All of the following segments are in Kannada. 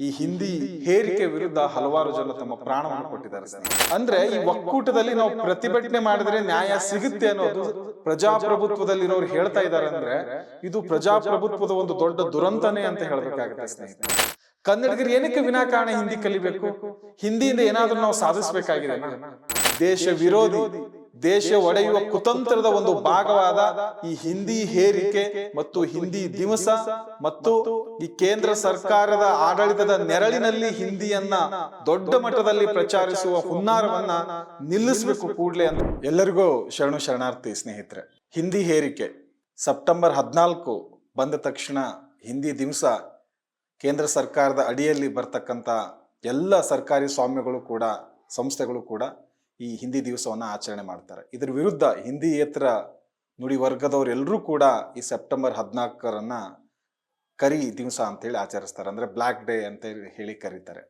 ಈ ಹಿಂದಿ ಹೇರಿಕೆ ವಿರುದ್ಧ ಹಲವಾರು ಜನ ತಮ್ಮ ಪ್ರಾಣವನ್ನು ಕೊಟ್ಟಿದ್ದಾರೆ. ಅಂದ್ರೆ ಈ ಒಕ್ಕೂಟದಲ್ಲಿ ನಾವು ಪ್ರತಿಭಟನೆ ಮಾಡಿದ್ರೆ ನ್ಯಾಯ ಸಿಗುತ್ತೆ ಅನ್ನೋದು ಪ್ರಜಾಪ್ರಭುತ್ವದಲ್ಲಿರೋರು ಹೇಳ್ತಾ ಇದ್ದಾರೆ ಅಂದ್ರೆ ಇದು ಪ್ರಜಾಪ್ರಭುತ್ವದ ಒಂದು ದೊಡ್ಡ ದುರಂತನೇ ಅಂತ ಹೇಳ್ಬೇಕಾಗುತ್ತೆ ಸ್ನೇಹಿತರೆ. ಕನ್ನಡಿಗರು ಏನಕ್ಕೆ ವಿನಾಕಾರಣ ಹಿಂದಿ ಕಲಿಬೇಕು? ಹಿಂದಿಯಿಂದ ಏನಾದ್ರೂ ನಾವು ಸಾಧಿಸಬೇಕಾಗಿದೆ ದೇಶ ವಿರೋಧಿ. ದೇಶ ಒಡೆಯುವ ಕುತಂತ್ರದ ಒಂದು ಭಾಗವಾದ ಈ ಹಿಂದಿ ಹೇರಿಕೆ ಮತ್ತು ಹಿಂದಿ ದಿವಸ ಮತ್ತು ಈ ಕೇಂದ್ರ ಸರ್ಕಾರದ ಆಡಳಿತದ ನೆರಳಿನಲ್ಲಿ ಹಿಂದಿಯನ್ನ ದೊಡ್ಡ ಮಟ್ಟದಲ್ಲಿ ಪ್ರಚಾರಿಸುವ ಹುನ್ನಾರವನ್ನ ನಿಲ್ಲಿಸಬೇಕು ಕೂಡಲೇ ಅಂತ. ಎಲ್ಲರಿಗೂ ಶರಣು ಶರಣಾರ್ಥಿ ಸ್ನೇಹಿತರೆ, ಹಿಂದಿ ಹೇರಿಕೆ ಸೆಪ್ಟೆಂಬರ್ ಹದಿನಾಲ್ಕು ಬಂದ ತಕ್ಷಣ ಹಿಂದಿ ದಿವಸ ಕೇಂದ್ರ ಸರ್ಕಾರದ ಅಡಿಯಲ್ಲಿ ಬರ್ತಕ್ಕಂಥ ಎಲ್ಲ ಸರ್ಕಾರಿ ಸ್ವಾಮ್ಯಗಳು ಕೂಡ, ಸಂಸ್ಥೆಗಳು ಕೂಡ ಈ ಹಿಂದಿ ದಿವಸವನ್ನು ಆಚರಣೆ ಮಾಡ್ತಾರೆ. ಇದರ ವಿರುದ್ಧ ಹಿಂದಿಯೇತರ ನುಡಿ ವರ್ಗದವರೆಲ್ಲರೂ ಕೂಡ ಈ ಸೆಪ್ಟೆಂಬರ್ ಹದಿನಾಲ್ಕರನ್ನು ಕರಿ ದಿವಸ ಅಂತೇಳಿ ಆಚರಿಸ್ತಾರೆ. ಅಂದರೆ ಬ್ಲ್ಯಾಕ್ ಡೇ ಅಂತ ಹೇಳಿ ಕರೀತಾರೆ.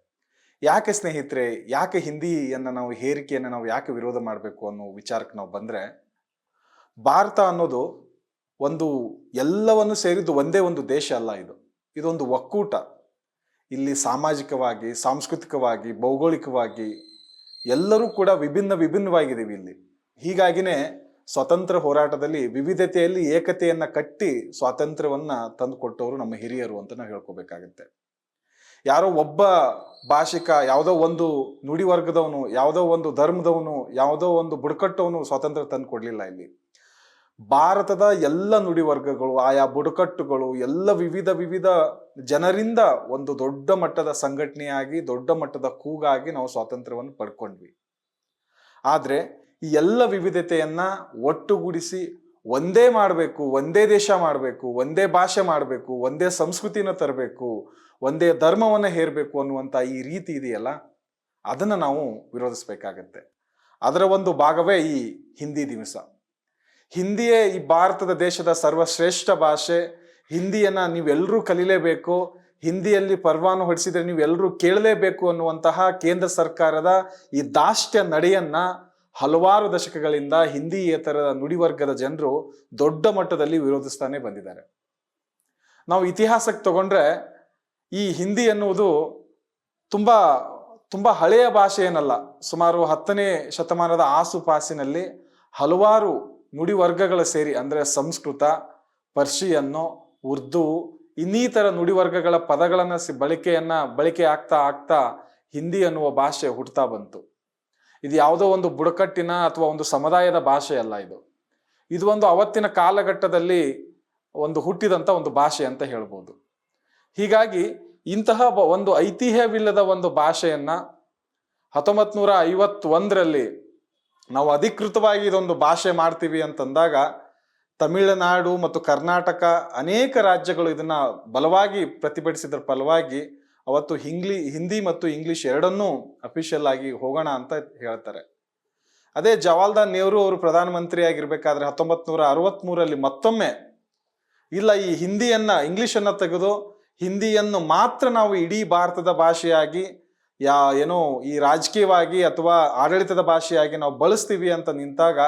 ಯಾಕೆ ಸ್ನೇಹಿತರೆ, ಯಾಕೆ ಹಿಂದಿಯನ್ನು ನಾವು ಹೇರಿಕೆಯನ್ನು ನಾವು ಯಾಕೆ ವಿರೋಧ ಮಾಡಬೇಕು ಅನ್ನೋ ವಿಚಾರಕ್ಕೆ ನಾವು ಬಂದರೆ, ಭಾರತ ಅನ್ನೋದು ಒಂದು ಎಲ್ಲವನ್ನು ಸೇರಿದ್ದು ಒಂದೇ ಒಂದು ದೇಶ ಅಲ್ಲ ಇದು. ಇದೊಂದು ಒಕ್ಕೂಟ. ಇಲ್ಲಿ ಸಾಮಾಜಿಕವಾಗಿ, ಸಾಂಸ್ಕೃತಿಕವಾಗಿ, ಭೌಗೋಳಿಕವಾಗಿ ಎಲ್ಲರೂ ಕೂಡ ವಿಭಿನ್ನ ವಿಭಿನ್ನವಾಗಿದ್ದೀವಿ ಇಲ್ಲಿ. ಹೀಗಾಗಿನೇ ಸ್ವಾತಂತ್ರ್ಯ ಹೋರಾಟದಲ್ಲಿ ವಿವಿಧತೆಯಲ್ಲಿ ಏಕತೆಯನ್ನು ಕಟ್ಟಿ ಸ್ವಾತಂತ್ರ್ಯವನ್ನ ತಂದುಕೊಟ್ಟವರು ನಮ್ಮ ಹಿರಿಯರು ಅಂತ ನಾವು ಹೇಳ್ಕೋಬೇಕಾಗತ್ತೆ. ಯಾರೋ ಒಬ್ಬ ಭಾಷಿಕ, ಯಾವುದೋ ಒಂದು ನುಡಿ ವರ್ಗದವನು ಯಾವುದೋ ಒಂದು ಧರ್ಮದವನು, ಯಾವುದೋ ಒಂದು ಬುಡಕಟ್ಟವನು ಸ್ವಾತಂತ್ರ್ಯ ತಂದು ಕೊಡಲಿಲ್ಲ ಇಲ್ಲಿ. ಭಾರತದ ಎಲ್ಲ ನುಡಿವರ್ಗಗಳು, ಆಯಾ ಬುಡಕಟ್ಟುಗಳು, ಎಲ್ಲ ವಿವಿಧ ವಿವಿಧ ಜನರಿಂದ ಒಂದು ದೊಡ್ಡ ಮಟ್ಟದ ಸಂಘಟನೆಯಾಗಿ, ದೊಡ್ಡ ಮಟ್ಟದ ಕೂಗಾಗಿ ನಾವು ಸ್ವಾತಂತ್ರ್ಯವನ್ನು ಪಡ್ಕೊಂಡ್ವಿ. ಆದರೆ ಈ ಎಲ್ಲ ವಿವಿಧತೆಯನ್ನ ಒಟ್ಟುಗೂಡಿಸಿ ಒಂದೇ ಮಾಡಬೇಕು, ಒಂದೇ ದೇಶ ಮಾಡಬೇಕು, ಒಂದೇ ಭಾಷೆ ಮಾಡಬೇಕು, ಒಂದೇ ಸಂಸ್ಕೃತಿನ ತರಬೇಕು, ಒಂದೇ ಧರ್ಮವನ್ನು ಹೇರಬೇಕು ಅನ್ನುವಂಥ ಈ ರೀತಿ ಇದೆಯಲ್ಲ, ಅದನ್ನು ನಾವು ವಿರೋಧಿಸಬೇಕಾಗತ್ತೆ. ಅದರ ಒಂದು ಭಾಗವೇ ಈ ಹಿಂದಿ ದಿವಸ. ಹಿಂದಿಯೇ ಈ ಭಾರತದ ದೇಶದ ಸರ್ವಶ್ರೇಷ್ಠ ಭಾಷೆ. ಹಿಂದಿಯನ್ನು ನೀವೆಲ್ಲರೂ ಕಲಿಲೇಬೇಕು. ಹಿಂದಿಯಲ್ಲಿ ಪರ್ವಾನು ಹೊಡಿಸಿದರೆ ನೀವೆಲ್ಲರೂ ಕೇಳಲೇಬೇಕು ಅನ್ನುವಂತಹ ಕೇಂದ್ರ ಸರ್ಕಾರದ ಈ ದಾಷ್ಟ್ಯ ನಡೆಯನ್ನು ಹಲವಾರು ದಶಕಗಳಿಂದ ಹಿಂದಿಯೇತರದ ನುಡಿವರ್ಗದ ಜನರು ದೊಡ್ಡ ಮಟ್ಟದಲ್ಲಿ ವಿರೋಧಿಸ್ತಾನೆ ಬಂದಿದ್ದಾರೆ. ನಾವು ಇತಿಹಾಸಕ್ಕೆ ತಗೊಂಡ್ರೆ ಈ ಹಿಂದಿ ಎನ್ನುವುದು ತುಂಬ ತುಂಬ ಹಳೆಯ ಭಾಷೆ ಏನಲ್ಲ ಸುಮಾರು ಹತ್ತನೇ ಶತಮಾನದ ಆಸುಪಾಸಿನಲ್ಲಿ ಹಲವಾರು ನುಡಿ ವರ್ಗಗಳ ಸೇರಿ, ಅಂದರೆ ಸಂಸ್ಕೃತ, ಪರ್ಷಿಯನ್ನು, ಉರ್ದು, ಇನ್ನಿತರ ನುಡಿ ವರ್ಗಗಳ ಪದಗಳನ್ನು ಬಳಕೆಯನ್ನ ಬಳಕೆ ಆಗ್ತಾ ಆಗ್ತಾ ಹಿಂದಿ ಅನ್ನುವ ಭಾಷೆ ಹುಟ್ಟುತ್ತಾ ಬಂತು. ಇದು ಯಾವುದೋ ಒಂದು ಬುಡಕಟ್ಟಿನ ಅಥವಾ ಒಂದು ಸಮುದಾಯದ ಭಾಷೆ ಅಲ್ಲ ಇದು. ಇದು ಒಂದು ಅವತ್ತಿನ ಕಾಲಘಟ್ಟದಲ್ಲಿ ಒಂದು ಹುಟ್ಟಿದಂಥ ಒಂದು ಭಾಷೆ ಅಂತ ಹೇಳ್ಬೋದು. ಹೀಗಾಗಿ ಇಂತಹ ಒಂದು ಐತಿಹ್ಯವಿಲ್ಲದ ಒಂದು ಭಾಷೆಯನ್ನು ಹತ್ತೊಂಬತ್ತು ನೂರ ಐವತ್ತೊಂದರಲ್ಲಿ ನಾವು ಅಧಿಕೃತವಾಗಿ ಇದೊಂದು ಭಾಷೆ ಮಾಡ್ತೀವಿ ಅಂತಂದಾಗ ತಮಿಳುನಾಡು ಮತ್ತು ಕರ್ನಾಟಕ ಅನೇಕ ರಾಜ್ಯಗಳು ಇದನ್ನ ಬಲವಾಗಿ ಪ್ರತಿಭಟಿಸಿದ್ರ ಫಲವಾಗಿ ಅವತ್ತು ಹಿಂಗ್ಲಿ, ಹಿಂದಿ ಮತ್ತು ಇಂಗ್ಲಿಷ್ ಎರಡನ್ನೂ ಅಫಿಷಿಯಲ್ ಆಗಿ ಹೋಗೋಣ ಅಂತ ಹೇಳ್ತಾರೆ. ಅದೇ ಜವಾಹರ್ಲಾಲ್ ನೆಹರು ಅವರು ಪ್ರಧಾನಮಂತ್ರಿ ಆಗಿರ್ಬೇಕಾದ್ರೆ ಹತ್ತೊಂಬತ್ ನೂರ ಮತ್ತೊಮ್ಮೆ ಇಲ್ಲ ಈ ಹಿಂದಿಯನ್ನ, ಇಂಗ್ಲಿಷನ್ನ ತೆಗೆದು ಹಿಂದಿಯನ್ನು ಮಾತ್ರ ನಾವು ಇಡೀ ಭಾರತದ ಭಾಷೆಯಾಗಿ ಯಾ, ಏನೋ ಈ ರಾಜಕೀಯವಾಗಿ ಅಥವಾ ಆಡಳಿತದ ಭಾಷೆಯಾಗಿ ನಾವು ಬಳಸ್ತೀವಿ ಅಂತ ನಿಂತಾಗ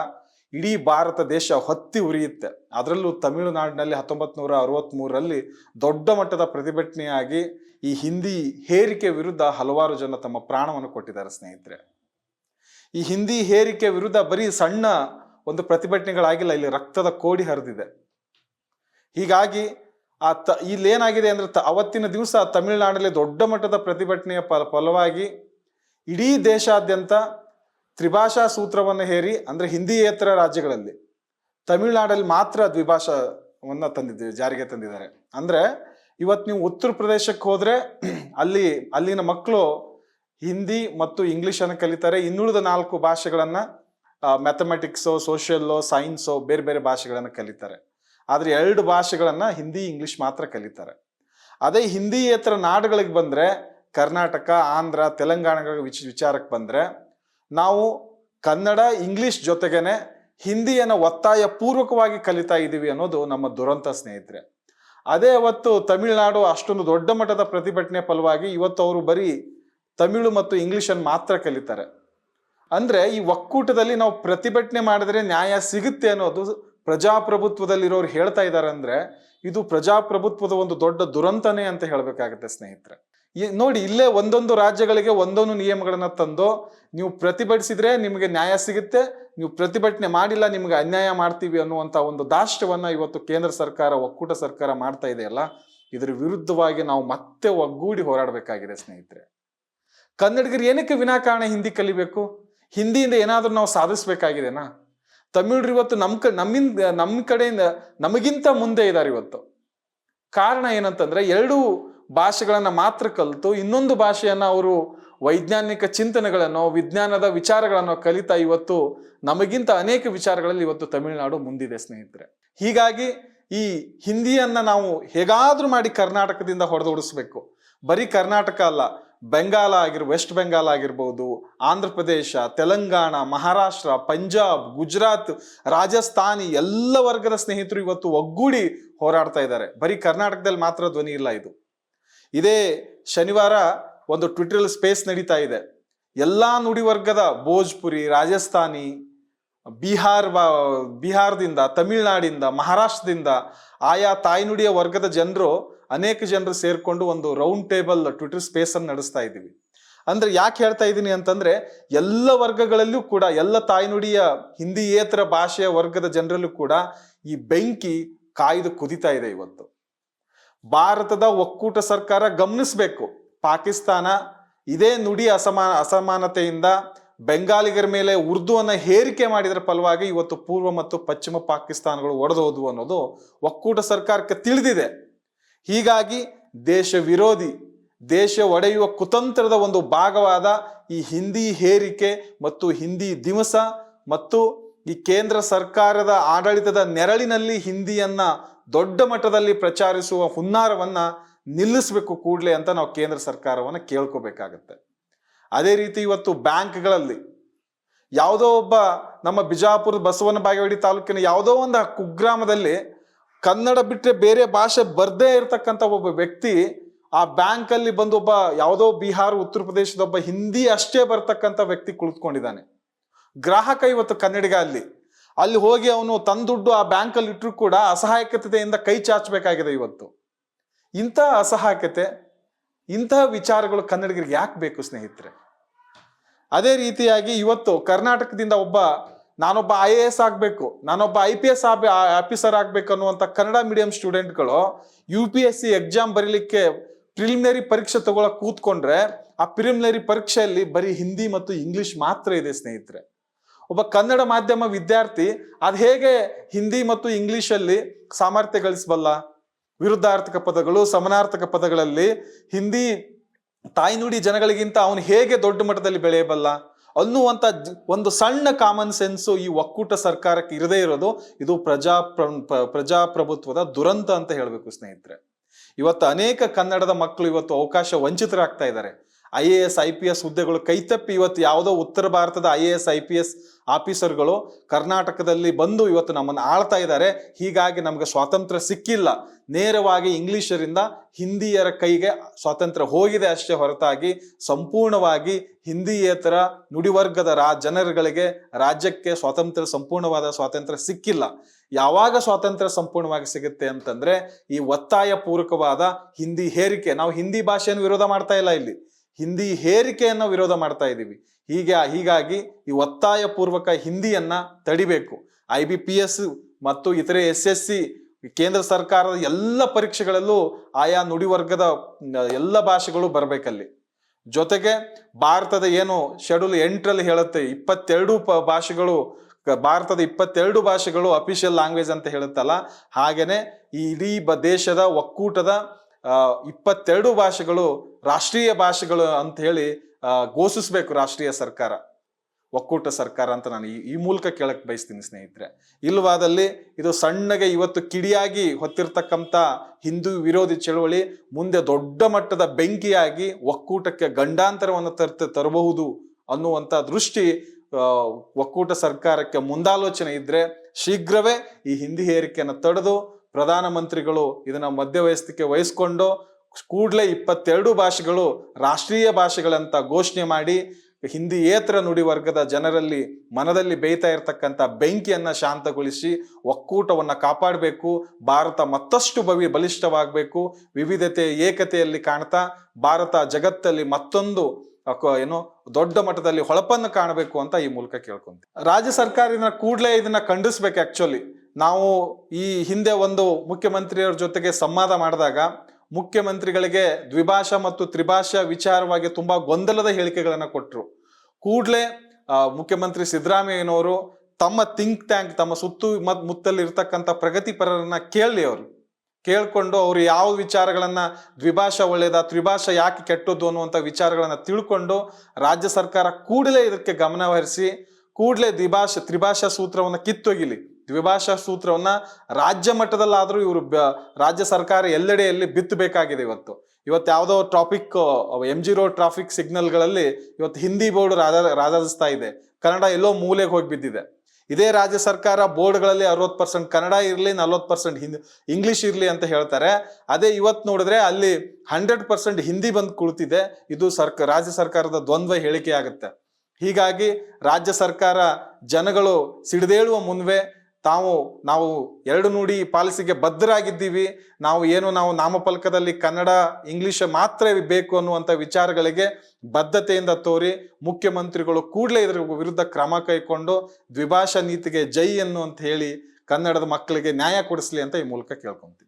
ಇಡೀ ಭಾರತ ದೇಶ ಹೊತ್ತಿ ಉರಿಯುತ್ತೆ. ಅದರಲ್ಲೂ ತಮಿಳುನಾಡಿನಲ್ಲಿ ಹತ್ತೊಂಬತ್ ನೂರ ಅರವತ್ಮೂರರಲ್ಲಿ ದೊಡ್ಡ ಮಟ್ಟದ ಪ್ರತಿಭಟನೆಯಾಗಿ ಈ ಹಿಂದಿ ಹೇರಿಕೆ ವಿರುದ್ಧ ಹಲವಾರು ಜನ ತಮ್ಮ ಪ್ರಾಣವನ್ನು ಕೊಟ್ಟಿದ್ದಾರೆ ಸ್ನೇಹಿತರೆ. ಈ ಹಿಂದಿ ಹೇರಿಕೆ ವಿರುದ್ಧ ಬರೀ ಸಣ್ಣ ಒಂದು ಪ್ರತಿಭಟನೆಗಳಾಗಿಲ್ಲ, ಇಲ್ಲಿ ರಕ್ತದ ಕೋಡಿ ಹರಿದಿದೆ. ಹೀಗಾಗಿ ಆ ತ, ಇಲ್ಲೇನಾಗಿದೆ ಅಂದ್ರೆ ತ- ಅವತ್ತಿನ ದಿವಸ ತಮಿಳುನಾಡಲ್ಲಿ ದೊಡ್ಡ ಮಟ್ಟದ ಪ್ರತಿಭಟನೆಯ ಫಲ, ಫಲವಾಗಿ ಇಡೀ ದೇಶಾದ್ಯಂತ ತ್ರಿಭಾಷಾ ಸೂತ್ರವನ್ನು ಹೇರಿ, ಅಂದ್ರೆ ಹಿಂದಿಯೇತರ ರಾಜ್ಯಗಳಲ್ಲಿ ತಮಿಳುನಾಡಲ್ಲಿ ಮಾತ್ರ ದ್ವಿಭಾಷಾವನ್ನ ತಂದಿದ್ದೀವಿ ಜಾರಿಗೆ ತಂದಿದ್ದಾರೆ. ಅಂದ್ರೆ ಇವತ್ತು ನೀವು ಉತ್ತರ ಪ್ರದೇಶಕ್ಕೆ ಹೋದ್ರೆ ಅಲ್ಲಿ, ಅಲ್ಲಿನ ಮಕ್ಕಳು ಹಿಂದಿ ಮತ್ತು ಇಂಗ್ಲಿಷ್ ಅನ್ನು ಕಲಿತಾರೆ. ಇನ್ನುಳಿದ ನಾಲ್ಕು ಭಾಷೆಗಳನ್ನು ಮ್ಯಾಥಮೆಟಿಕ್ಸು ಸೋಷಿಯಲ್ಲೋ ಸೈನ್ಸೋ ಬೇರೆ ಬೇರೆ ಭಾಷೆಗಳನ್ನು ಕಲಿತಾರೆ. ಆದ್ರೆ ಎರಡು ಭಾಷೆಗಳನ್ನು ಹಿಂದಿ ಇಂಗ್ಲೀಷ್ ಮಾತ್ರ ಕಲಿತಾರೆ. ಅದೇ ಹಿಂದಿಯೇತರ ನಾಡುಗಳಿಗೆ ಬಂದರೆ ಕರ್ನಾಟಕ, ಆಂಧ್ರ, ತೆಲಂಗಾಣಗಳ ವಿಚ, ವಿಚಾರಕ್ಕೆ ಬಂದರೆ ನಾವು ಕನ್ನಡ ಇಂಗ್ಲೀಷ್ ಜೊತೆಗೇನೆ ಹಿಂದಿಯನ್ನು ಒತ್ತಾಯ ಪೂರ್ವಕವಾಗಿ ಕಲಿತಾ ಇದ್ದೀವಿ ಅನ್ನೋದು ನಮ್ಮ ದುರಂತ ಸ್ನೇಹಿತರೆ. ಅದೇ ಅವತ್ತು ತಮಿಳುನಾಡು ಅಷ್ಟೊಂದು ದೊಡ್ಡ ಮಟ್ಟದ ಪ್ರತಿಭಟನೆ ಫಲವಾಗಿ ಇವತ್ತು ಅವರು ಬರೀ ತಮಿಳು ಮತ್ತು ಇಂಗ್ಲೀಷನ್ನು ಮಾತ್ರ ಕಲಿತಾರೆ. ಅಂದರೆ ಈ ಒಕ್ಕೂಟದಲ್ಲಿ ನಾವು ಪ್ರತಿಭಟನೆ ಮಾಡಿದ್ರೆ ನ್ಯಾಯ ಸಿಗುತ್ತೆ ಅನ್ನೋದು ಪ್ರಜಾಪ್ರಭುತ್ವದಲ್ಲಿರೋರು ಹೇಳ್ತಾ ಇದ್ದಾರೆ ಅಂದ್ರೆ ಇದು ಪ್ರಜಾಪ್ರಭುತ್ವದ ಒಂದು ದೊಡ್ಡ ದುರಂತನೇ ಅಂತ ಹೇಳಬೇಕಾಗತ್ತೆ ಸ್ನೇಹಿತರೆ. ನೋಡಿ ಇಲ್ಲೇ ಒಂದೊಂದು ರಾಜ್ಯಗಳಿಗೆ ಒಂದೊಂದು ನಿಯಮಗಳನ್ನ ತಂದು ನೀವು ಪ್ರತಿಭಟಿಸಿದ್ರೆ ನಿಮಗೆ ನ್ಯಾಯ ಸಿಗುತ್ತೆ, ನೀವು ಪ್ರತಿಭಟನೆ ಮಾಡಿಲ್ಲ ನಿಮ್ಗೆ ಅನ್ಯಾಯ ಮಾಡ್ತೀವಿ ಅನ್ನುವಂತ ಒಂದು ದಾಷ್ಟ್ಯವನ್ನ ಇವತ್ತು ಕೇಂದ್ರ ಸರ್ಕಾರ, ಒಕ್ಕೂಟ ಸರ್ಕಾರ ಮಾಡ್ತಾ ಇದೆಯಲ್ಲ ಇದರ ವಿರುದ್ಧವಾಗಿ ನಾವು ಮತ್ತೆ ಒಗ್ಗೂಡಿ ಹೋರಾಡಬೇಕಾಗಿದೆ ಸ್ನೇಹಿತರೆ. ಕನ್ನಡಿಗರು ಏನಕ್ಕೆ ವಿನಾಕಾರಣ ಹಿಂದಿ ಕಲಿಬೇಕು? ಹಿಂದಿಯಿಂದ ಏನಾದರೂ ನಾವು ಸಾಧಿಸ್ಬೇಕಾಗಿದೆನಾ? ತಮಿಳ್ರು ಇವತ್ತು ನಮ್ಮ ಕ, ನಮ್ಮಿಂದ ನಮ್ಮ ಕಡೆಯಿಂದ, ನಮಗಿಂತ ಮುಂದೆ ಇದ್ದಾರೆ ಇವತ್ತು. ಕಾರಣ ಏನಂತಂದ್ರೆ ಎರಡು ಭಾಷೆಗಳನ್ನು ಮಾತ್ರ ಕಲಿತು ಇನ್ನೊಂದು ಭಾಷೆಯನ್ನ ಅವರು ವೈಜ್ಞಾನಿಕ ಚಿಂತನೆಗಳನ್ನು, ವಿಜ್ಞಾನದ ವಿಚಾರಗಳನ್ನು ಕಲಿತಾ ಇವತ್ತು ನಮಗಿಂತ ಅನೇಕ ವಿಚಾರಗಳಲ್ಲಿ ಇವತ್ತು ತಮಿಳುನಾಡು ಮುಂದಿದೆ ಸ್ನೇಹಿತರೆ. ಹೀಗಾಗಿ ಈ ಹಿಂದಿಯನ್ನ ನಾವು ಹೇಗಾದರೂ ಮಾಡಿ ಕರ್ನಾಟಕದಿಂದ ಹೊಡೆದೋಡಿಸ್ಬೇಕು ಬರೀ ಕರ್ನಾಟಕ ಅಲ್ಲ ಬೆಂಗಾಲ ಆಗಿರ್ ವೆಸ್ಟ್ ಬೆಂಗಾಲ್ ಆಗಿರ್ಬೋದು ಆಂಧ್ರ ಪ್ರದೇಶ ತೆಲಂಗಾಣ ಮಹಾರಾಷ್ಟ್ರ ಪಂಜಾಬ್ ಗುಜರಾತ್ ರಾಜಸ್ಥಾನಿ ಎಲ್ಲ ವರ್ಗದ ಸ್ನೇಹಿತರು ಇವತ್ತು ಒಗ್ಗೂಡಿ ಹೋರಾಡ್ತಾ ಇದ್ದಾರೆ. ಬರೀ ಕರ್ನಾಟಕದಲ್ಲಿ ಮಾತ್ರ ಧ್ವನಿ ಇಲ್ಲ ಇದು. ಇದೇ ಶನಿವಾರ ಒಂದು ಟ್ವಿಟರ್ ಸ್ಪೇಸ್ ನಡೀತಾ ಇದೆ. ಎಲ್ಲ ನುಡಿ ವರ್ಗದ ಭೋಜ್ಪುರಿ, ರಾಜಸ್ಥಾನಿ, ಬಿಹಾರ್ ಬಿಹಾರದಿಂದ, ತಮಿಳ್ನಾಡಿಂದ, ಮಹಾರಾಷ್ಟ್ರದಿಂದ ಆಯಾ ತಾಯ್ನುಡಿಯ ವರ್ಗದ ಜನರು ಅನೇಕ ಜನರು ಸೇರ್ಕೊಂಡು ಒಂದು ರೌಂಡ್ ಟೇಬಲ್ ಟ್ವಿಟರ್ ಸ್ಪೇಸ್ ಅನ್ನು ನಡೆಸ್ತಾ ಇದ್ದೀವಿ. ಅಂದ್ರೆ ಯಾಕೆ ಹೇಳ್ತಾ ಇದ್ದೀನಿ ಅಂತಂದ್ರೆ, ಎಲ್ಲ ವರ್ಗಗಳಲ್ಲೂ ಕೂಡ, ಎಲ್ಲ ತಾಯ್ನುಡಿಯ ಹಿಂದಿಯೇತರ ಭಾಷೆಯ ವರ್ಗದ ಜನರಲ್ಲೂ ಕೂಡ ಈ ಬೆಂಕಿ ಕಾಯ್ದು ಕುದಿತಾ ಇದೆ ಇವತ್ತು. ಭಾರತದ ಒಕ್ಕೂಟ ಸರ್ಕಾರ ಗಮನಿಸಬೇಕು. ಪಾಕಿಸ್ತಾನ ಇದೇ ನುಡಿ ಅಸಮಾನ ಅಸಮಾನತೆಯಿಂದ ಬೆಂಗಾಲಿಗರ ಮೇಲೆ ಉರ್ದುವನ್ನು ಹೇರಿಕೆ ಮಾಡಿದ್ರ ಫಲವಾಗಿ ಇವತ್ತು ಪೂರ್ವ ಮತ್ತು ಪಶ್ಚಿಮ ಪಾಕಿಸ್ತಾನಗಳು ಒಡೆದೋದು ಅನ್ನೋದು ಒಕ್ಕೂಟ ಸರ್ಕಾರಕ್ಕೆ ತಿಳಿದಿದೆ. ಹೀಗಾಗಿ ದೇಶ ವಿರೋಧಿ, ದೇಶ ಒಡೆಯುವ ಕುತಂತ್ರದ ಒಂದು ಭಾಗವಾದ ಈ ಹಿಂದಿ ಹೇರಿಕೆ ಮತ್ತು ಹಿಂದಿ ದಿವಸ ಮತ್ತು ಈ ಕೇಂದ್ರ ಸರ್ಕಾರದ ಆಡಳಿತದ ನೆರಳಿನಲ್ಲಿ ಹಿಂದಿಯನ್ನ ದೊಡ್ಡ ಮಟ್ಟದಲ್ಲಿ ಪ್ರಚಾರಿಸುವ ಹುನ್ನಾರವನ್ನ ನಿಲ್ಲಿಸಬೇಕು ಕೂಡಲೇ ಅಂತ ನಾವು ಕೇಂದ್ರ ಸರ್ಕಾರವನ್ನು ಕೇಳ್ಕೋಬೇಕಾಗತ್ತೆ. ಅದೇ ರೀತಿ ಇವತ್ತು ಬ್ಯಾಂಕ್ಗಳಲ್ಲಿ ಯಾವುದೋ ಒಬ್ಬ ನಮ್ಮ ಬಿಜಾಪುರ ಬಸವನ ಬಾಗೇವಾಡಿ ತಾಲೂಕಿನ ಯಾವುದೋ ಒಂದು ಕುಗ್ರಾಮದಲ್ಲಿ ಕನ್ನಡ ಬಿಟ್ಟರೆ ಬೇರೆ ಭಾಷೆ ಬರ್ದೇ ಇರತಕ್ಕಂಥ ಒಬ್ಬ ವ್ಯಕ್ತಿ ಆ ಬ್ಯಾಂಕಲ್ಲಿ ಬಂದು ಒಬ್ಬ ಯಾವುದೋ ಬಿಹಾರ್, ಉತ್ತರ ಪ್ರದೇಶದ ಒಬ್ಬ ಹಿಂದಿ ಅಷ್ಟೇ ಬರ್ತಕ್ಕಂಥ ವ್ಯಕ್ತಿ ಕುಳಿತುಕೊಂಡಿದ್ದಾನೆ. ಗ್ರಾಹಕ ಇವತ್ತು ಕನ್ನಡಿಗ ಅಲ್ಲಿ. ಅಲ್ಲಿ ಹೋಗಿ ಅವನು ತನ್ನ ದುಡ್ಡು ಆ ಬ್ಯಾಂಕಲ್ಲಿ ಇಟ್ಟರು ಕೂಡ ಅಸಹಾಯಕತೆಯಿಂದ ಕೈ ಚಾಚಬೇಕಾಗಿದೆ ಇವತ್ತು. ಇಂಥ ಅಸಹಾಯಕತೆ ಇಂತಹ ವಿಚಾರಗಳು ಕನ್ನಡಿಗರಿಗೆ ಯಾಕೆ ಬೇಕು ಸ್ನೇಹಿತರೆ? ಅದೇ ರೀತಿಯಾಗಿ ಇವತ್ತು ಕರ್ನಾಟಕದಿಂದ ಒಬ್ಬ ನಾನೊಬ್ಬ ಐ ಎ ಎಸ್ ಆಗಬೇಕು, ನಾನೊಬ್ಬ ಐ ಪಿ ಎಸ್ ಆಫೀಸರ್ ಆಗ್ಬೇಕು ಅನ್ನುವಂಥ Kannada medium ಸ್ಟೂಡೆಂಟ್ಗಳು U P S C exam ಬರೀಲಿಕ್ಕೆ ಪ್ರಿಲಿಮಿನರಿ ಪರೀಕ್ಷೆ ತಗೊಳಕ್ ಕೂತ್ಕೊಂಡ್ರೆ ಆ ಪ್ರಿಲಿಮಿನರಿ ಪರೀಕ್ಷೆಯಲ್ಲಿ ಬರೀ ಹಿಂದಿ ಮತ್ತು ಇಂಗ್ಲಿಷ್ ಮಾತ್ರ ಇದೆ ಸ್ನೇಹಿತರೆ. ಒಬ್ಬ ಕನ್ನಡ ಮಾಧ್ಯಮ ವಿದ್ಯಾರ್ಥಿ ಅದು ಹೇಗೆ ಹಿಂದಿ ಮತ್ತು ಇಂಗ್ಲಿಷಲ್ಲಿ ಸಾಮರ್ಥ್ಯ ಗಳಿಸಬಲ್ಲ? ವಿರುದ್ಧಾರ್ಥಕ ಪದಗಳು, ಸಮನಾರ್ಥಕ ಪದಗಳಲ್ಲಿ ಹಿಂದಿ ತಾಯ್ನುಡಿ ಜನಗಳಿಗಿಂತ ಅವನು ಹೇಗೆ ದೊಡ್ಡ ಮಟ್ಟದಲ್ಲಿ ಬೆಳೆಯಬಲ್ಲ? ಅನ್ನುವಂಥ ಒಂದು ಸಣ್ಣ ಕಾಮನ್ ಸೆನ್ಸು ಈ ಒಕ್ಕೂಟ ಸರ್ಕಾರಕ್ಕೆ ಇರದೇ ಇರೋದು, ಇದು ಪ್ರಜಾಪ್ರ ಪ್ರಜಾಪ್ರಭುತ್ವದ ದುರಂತ ಅಂತ ಹೇಳಬೇಕು ಸ್ನೇಹಿತರೆ. ಇವತ್ತು ಅನೇಕ ಕನ್ನಡದ ಮಕ್ಕಳು ಇವತ್ತು ಅವಕಾಶ ವಂಚಿತರಾಗ್ತಾ ಇದ್ದಾರೆ. I A S, I P S ಹುದ್ದೆಗಳು ಕೈತಪ್ಪಿ ಇವತ್ತು ಯಾವುದೋ ಉತ್ತರ ಭಾರತದ I A S, I P S ಆಫೀಸರ್ಗಳು ಕರ್ನಾಟಕದಲ್ಲಿ ಬಂದು ಇವತ್ತು ನಮ್ಮನ್ನು ಆಳ್ತಾ ಇದ್ದಾರೆ. ಹೀಗಾಗಿ ನಮಗೆ ಸ್ವಾತಂತ್ರ್ಯ ಸಿಕ್ಕಿಲ್ಲ. ನೇರವಾಗಿ ಇಂಗ್ಲಿಷರಿಂದ ಹಿಂದಿಯರ ಕೈಗೆ ಸ್ವಾತಂತ್ರ್ಯ ಹೋಗಿದೆ ಅಷ್ಟೇ ಹೊರತಾಗಿ ಸಂಪೂರ್ಣವಾಗಿ ಹಿಂದಿಯೇತರ ನುಡಿವರ್ಗದ ರಾ, ಜನರುಗಳಿಗೆ ರಾಜ್ಯಕ್ಕೆ ಸ್ವಾತಂತ್ರ್ಯ, ಸಂಪೂರ್ಣವಾದ ಸ್ವಾತಂತ್ರ್ಯ ಸಿಕ್ಕಿಲ್ಲ. ಯಾವಾಗ ಸ್ವಾತಂತ್ರ್ಯ ಸಂಪೂರ್ಣವಾಗಿ ಸಿಗುತ್ತೆ ಅಂತಂದ್ರೆ ಈ ಒತ್ತಾಯ ಪೂರ್ವಕವಾದ ಹಿಂದಿ ಹೇರಿಕೆ. ನಾವು ಹಿಂದಿ ಭಾಷೆಯನ್ನು ವಿರೋಧ ಮಾಡ್ತಾ ಇಲ್ಲ ಇಲ್ಲಿ. ಹಿಂದಿ ಹೇರಿಕೆಯನ್ನು ವಿರೋಧ ಮಾಡ್ತಾ ಇದ್ದೀವಿ ಹೀಗೆ, ಹೀಗಾಗಿ ಈ ಒತ್ತಾಯ ಪೂರ್ವಕ ಹಿಂದಿಯನ್ನ ತಡಿಬೇಕು. ಐ ಬಿ ಪಿ ಎಸ್ ಮತ್ತು ಇತರೆ ಎಸ್ ಎಸ್ ಸಿ ಕೇಂದ್ರ ಸರ್ಕಾರದ ಎಲ್ಲ ಪರೀಕ್ಷೆಗಳಲ್ಲೂ ಆಯಾ ನುಡಿವರ್ಗದ ಎಲ್ಲ ಭಾಷೆಗಳು ಬರಬೇಕಲ್ಲಿ. ಜೊತೆಗೆ ಭಾರತದ ಏನು ಶೆಡ್ಯೂಲ್ ಎಂಟರಲ್ಲಿ ಹೇಳುತ್ತೆ, ಇಪ್ಪತ್ತೆರಡು ಪ, ಭಾಷೆಗಳು ಭಾರತದ ಇಪ್ಪತ್ತೆರಡು ಭಾಷೆಗಳು ಅಫಿಷಿಯಲ್ ಲ್ಯಾಂಗ್ವೇಜ್ ಅಂತ ಹೇಳುತ್ತಲ್ಲ ಹಾಗೆಯೇ ಈ ಇಡೀ ಬ, ದೇಶದ ಒಕ್ಕೂಟದ ಇಪ್ಪತ್ತೆರಡು ಭಾಷೆಗಳು ರಾಷ್ಟ್ರೀಯ ಭಾಷೆಗಳು ಅಂತ ಹೇಳಿ ಘೋಷಿಸ್ಬೇಕು ರಾಷ್ಟ್ರೀಯ ಸರ್ಕಾರ, ಒಕ್ಕೂಟ ಸರ್ಕಾರ ಅಂತ ನಾನು ಈ- ಮೂಲಕ ಕೇಳಕ್ ಬಯಸ್ತೀನಿ ಸ್ನೇಹಿತರೆ. ಇಲ್ವಾದಲ್ಲಿ ಇದು ಸಣ್ಣಗೆ ಇವತ್ತು ಕಿಡಿಯಾಗಿ ಹೊತ್ತಿರ್ತಕ್ಕಂತ ಹಿಂದೂ ವಿರೋಧಿ ಚಳವಳಿ ಮುಂದೆ ದೊಡ್ಡ ಮಟ್ಟದ ಬೆಂಕಿಯಾಗಿ ಒಕ್ಕೂಟಕ್ಕೆ ಗಂಡಾಂತರವನ್ನು ತರ್ತ, ತರಬಹುದು ಅನ್ನುವಂಥ ದೃಷ್ಟಿ ಒಕ್ಕೂಟ ಸರ್ಕಾರಕ್ಕೆ ಮುಂದಾಲೋಚನೆ ಇದ್ರೆ ಶೀಘ್ರವೇ ಈ ಹಿಂದಿ ಹೇರಿಕೆಯನ್ನು ತಡೆದು ಪ್ರಧಾನಮಂತ್ರಿಗಳು ಇದನ್ನ ಮಧ್ಯವಯಸ್ತಿಕೆ ವಹಿಸ್ಕೊಂಡು ಕೂಡಲೇ ಇಪ್ಪತ್ತೆರಡು ಭಾಷೆಗಳು ರಾಷ್ಟ್ರೀಯ ಭಾಷೆಗಳಂತ ಘೋಷಣೆ ಮಾಡಿ ಹಿಂದಿಯೇತರ ನುಡಿ ವರ್ಗದ ಜನರಲ್ಲಿ ಮನದಲ್ಲಿ ಬೇಯ್ತಾ ಇರತಕ್ಕಂಥ ಬೆಂಕಿಯನ್ನು ಶಾಂತಗೊಳಿಸಿ ಒಕ್ಕೂಟವನ್ನು ಕಾಪಾಡಬೇಕು, ಭಾರತ ಮತ್ತಷ್ಟು ಭವಿ ಬಲಿಷ್ಠವಾಗಬೇಕು, ವಿವಿಧತೆ ಏಕತೆಯಲ್ಲಿ ಕಾಣ್ತಾ ಭಾರತ ಜಗತ್ತಲ್ಲಿ ಮತ್ತೊಂದು ಏನು ದೊಡ್ಡ ಮಟ್ಟದಲ್ಲಿ ಹೊಳಪನ್ನು ಕಾಣಬೇಕು ಅಂತ ಈ ಮೂಲಕ ಕೇಳ್ಕೊಂತೀವಿ. ರಾಜ್ಯ ಸರ್ಕಾರ ಕೂಡಲೇ ಇದನ್ನ ಖಂಡಿಸ್ಬೇಕು ಆ್ಯಕ್ಚುಲಿ ನಾವು ಈ ಹಿಂದೆ ಒಂದು ಮುಖ್ಯಮಂತ್ರಿಯವ್ರ ಜೊತೆಗೆ ಸಂವಾದ ಮಾಡಿದಾಗ ಮುಖ್ಯಮಂತ್ರಿಗಳಿಗೆ ದ್ವಿಭಾಷಾ ಮತ್ತು ತ್ರಿಭಾಷಾ ವಿಚಾರವಾಗಿ ತುಂಬಾ ಗೊಂದಲದ ಹೇಳಿಕೆಗಳನ್ನು ಕೊಟ್ಟರು ಕೂಡಲೇ ಮುಖ್ಯಮಂತ್ರಿ ಸಿದ್ದರಾಮಯ್ಯನವರು ತಮ್ಮ ಥಿಂಕ್ ಟ್ಯಾಂಕ್ ತಮ್ಮ ಸುತ್ತು ಮತ್ ಮುತ್ತಲ್ಲಿ ಇರ್ತಕ್ಕಂಥ ಪ್ರಗತಿಪರರನ್ನ ಕೇಳಲಿ ಅವರು. ಕೇಳಿಕೊಂಡು ಅವರು ಯಾವ ವಿಚಾರಗಳನ್ನ ದ್ವಿಭಾಷಾ ಒಳ್ಳೆಯದ ತ್ರಿಭಾಷಾ ಯಾಕೆ ಕೆಟ್ಟದ್ದು ಅನ್ನುವಂಥ ವಿಚಾರಗಳನ್ನ ತಿಳ್ಕೊಂಡು ರಾಜ್ಯ ಸರ್ಕಾರ ಕೂಡಲೇ ಇದಕ್ಕೆ ಗಮನ ಹರಿಸಿ ಕೂಡಲೇ ದ್ವಿಭಾಷಾ, ತ್ರಿಭಾಷಾ ಸೂತ್ರವನ್ನ ಕಿತ್ತೊಗಿಲಿ. ದ್ವಿಭಾಷಾ ಸೂತ್ರವನ್ನ ರಾಜ್ಯ ಮಟ್ಟದಲ್ಲಾದರೂ ಇವರು ರಾಜ್ಯ ಸರ್ಕಾರ ಎಲ್ಲೆಡೆಯಲ್ಲಿ ಬಿತ್ತಬೇಕಾಗಿದೆ ಇವತ್ತು. ಇವತ್ತು ಯಾವುದೋ traffic M G road traffic ಸಿಗ್ನಲ್ಗಳಲ್ಲಿ ಇವತ್ತು ಹಿಂದಿ ಬೋರ್ಡ್ ರಾಜ ಇದೆ. ಕನ್ನಡ ಎಲ್ಲೋ ಮೂಲೆಗೆ ಹೋಗಿ ಬಿದ್ದಿದೆ. ಇದೇ ರಾಜ್ಯ ಸರ್ಕಾರ ಬೋರ್ಡ್ಗಳಲ್ಲಿ ಅರವತ್ತು ಪರ್ಸೆಂಟ್ ಕನ್ನಡ ಇರಲಿ, ನಲ್ವತ್ತು ಪರ್ಸೆಂಟ್ ಹಿಂದಿ ಇಂಗ್ಲಿಷ್ ಇರಲಿ ಅಂತ ಹೇಳ್ತಾರೆ. ಅದೇ ಇವತ್ತು ನೋಡಿದ್ರೆ ಅಲ್ಲಿ ಹಂಡ್ರೆಡ್ ಪರ್ಸೆಂಟ್ ಹಿಂದಿ ಬಂದು ಕುಳಿತಿದೆ. ಇದು ಸರ್ಕ, ರಾಜ್ಯ ಸರ್ಕಾರದ ದ್ವಂದ್ವ ಹೇಳಿಕೆ ಆಗುತ್ತೆ ಹೀಗಾಗಿ ರಾಜ್ಯ ಸರ್ಕಾರ ಜನಗಳು ಸಿಡಿದೇಳುವ ಮುನ್ವೆ ತಾವು, ನಾವು ಎರಡು ನುಡಿ ಪಾಲಿಸಿಗೆ ಬದ್ಧರಾಗಿದ್ದೀವಿ. ನಾವು ಏನು, ನಾವು ನಾಮಫಲಕದಲ್ಲಿ ಕನ್ನಡ, ಇಂಗ್ಲಿಷ್ ಮಾತ್ರ ಬೇಕು ಅನ್ನುವಂಥ ವಿಚಾರಗಳಿಗೆ ಬದ್ಧತೆಯಿಂದ ತೋರಿ ಮುಖ್ಯಮಂತ್ರಿಗಳು ಕೂಡಲೇ ಇದರ ವಿರುದ್ಧ ಕ್ರಮ ಕೈಕೊಂಡು ದ್ವಿಭಾಷಾ ನೀತಿಗೆ ಜೈ ಅನ್ನು ಅಂತ ಹೇಳಿ ಕನ್ನಡದ ಮಕ್ಕಳಿಗೆ ನ್ಯಾಯ ಕೊಡಿಸ್ಲಿ ಅಂತ ಈ ಮೂಲಕ ಕೇಳ್ಕೊಂತೀವಿ.